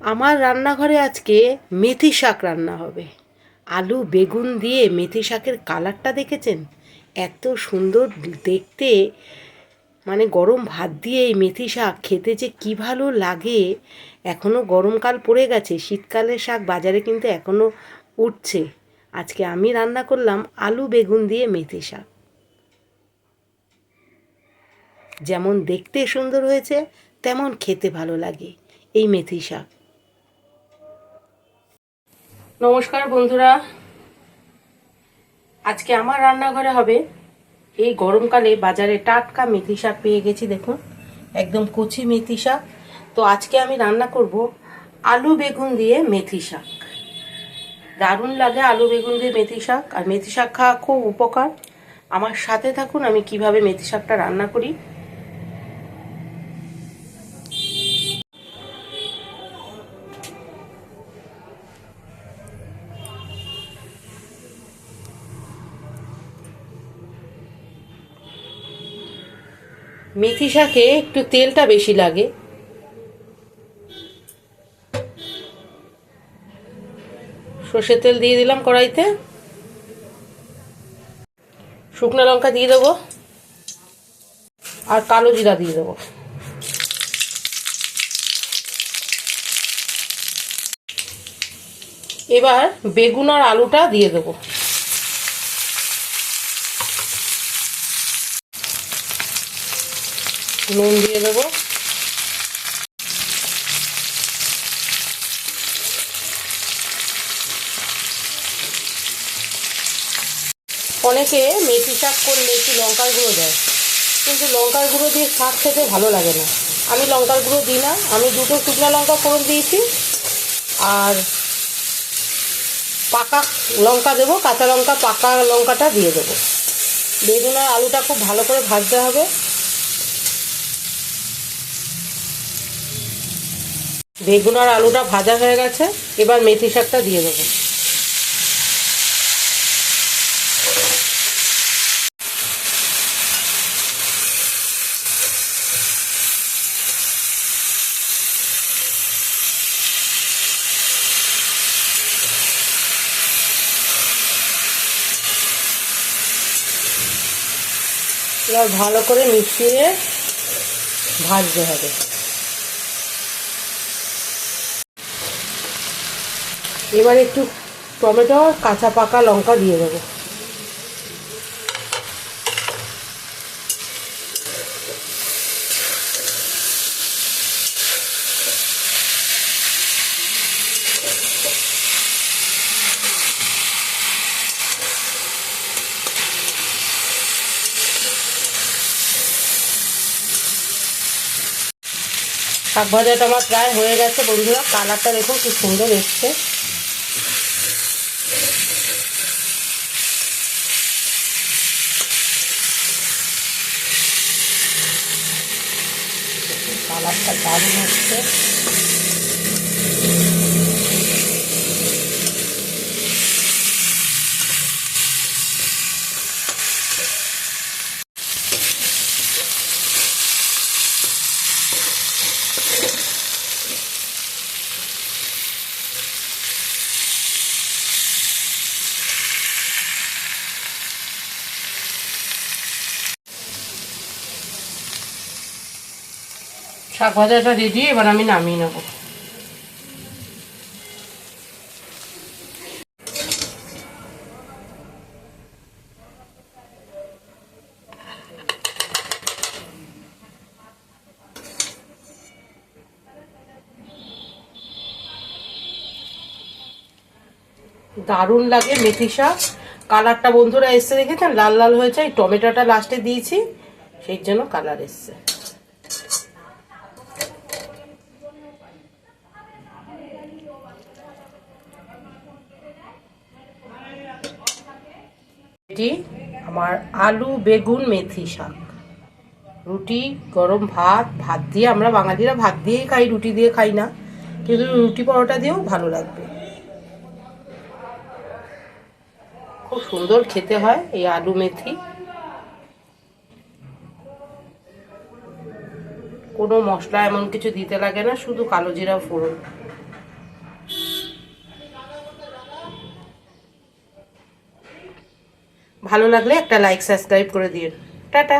আমার রান্নাঘরে আজকে মেথি শাক রান্না হবে। আলু, বেগুন দিয়ে মেথি শাকের কালারটা দেখেছেন? এত সুন্দর দেখতে। মানে গরম ভাত দিয়ে এই মেথি শাক খেতে যে কী ভালো লাগে। এখনও গরমকাল পড়ে গেছে, শীতকালের শাক বাজারে কিন্তু এখনও উঠছে। আজকে আমি রান্না করলাম আলু, বেগুন দিয়ে মেথি শাক। যেমন দেখতে সুন্দর হয়েছে, তেমন খেতে ভালো লাগে এই মেথি শাক। নমস্কার বন্ধুরা। আজকে আমার রান্নাঘরে হবে এই গরমকালে বাজারে টাটকা মেথি শাক পেয়ে গেছি, দেখুন। একদম কচি মেথি শাক। তো আজকে আমি রান্না করব আলু বেগুন দিয়ে মেথি শাক। দারুণ লাগে আলু বেগুন দিয়ে মেথি শাক, আর মেথি শাক খাওয়া খুব উপকার। আমার সাথে থাকুন, আমি কীভাবে মেথি শাকটা রান্না করি। মেথি শাকে একটু তেলটা বেশি লাগে। সর্ষের তেল দিয়ে দিলাম কড়াইতে। শুকনো লঙ্কা দিয়ে দেবো। আর কালো জিরা দিয়ে দেবো। এবার বেগুন আর আলুটা দিয়ে দেবো। নুন দিয়ে দেবো। অনেকে মেথি শাক করলে একটু লঙ্কার গুঁড়ো দেয়, কিন্তু লঙ্কার গুঁড়ো দিয়ে শাক খেতে ভালো লাগে না। আমি লঙ্কার গুঁড়ো দিই না, আমি দুটো শুকনো লঙ্কা ফোড়ন দিয়েছি, আর পাকা লঙ্কা দেবো, কাঁচা লঙ্কা, পাকা লঙ্কাটা দিয়ে দেবো। বেগুন আর আলুটা খুব ভালো করে ভাজতে হবে। বেগুন আর আলুটা ভাজা হয়ে গেছে, এবার মেথি শাকটা দিয়ে দেবো। এবার ভালো করে মিশিয়ে ভাজতে হবে। এবার একটু টমেটো আর কাঁচা পাকা লঙ্কা দিয়ে দেবো। শাক ভাজাটা আমার প্রায় হয়ে গেছে বন্ধুরা, কালারটা দেখুন খুব সুন্দর এসছে। কালারটা দারুণ শাক ভাজাটা রেডি এবার আমি নামিয়ে নেব। দারুণ লাগে মেথি শাক। কালারটা বন্ধুরা এসছে দেখেছেন? লাল লাল হয়েছে। এই টমেটোটা লাস্টে দিয়েছি, সেই জন্য কালার এসছে। এটি আমার আলু, বেগুন, মেথি শাক। রুটি, গরম ভাত ভাত দিয়ে আমরা বাঙালিরা ভাত দিয়েই খাই, রুটি দিয়ে খাই না। কিন্তু রুটি পরোটা দিয়েও ভালো লাগবে। খুব সুন্দর খেতে হয় এই আলু, মেথি। কোনো মশলা এমন কিছু দিতে লাগে না, শুধু কালো জিরা ফোড়ন। ভালো লাগলে একটা লাইক সাবস্ক্রাইব করে দিন টাটা।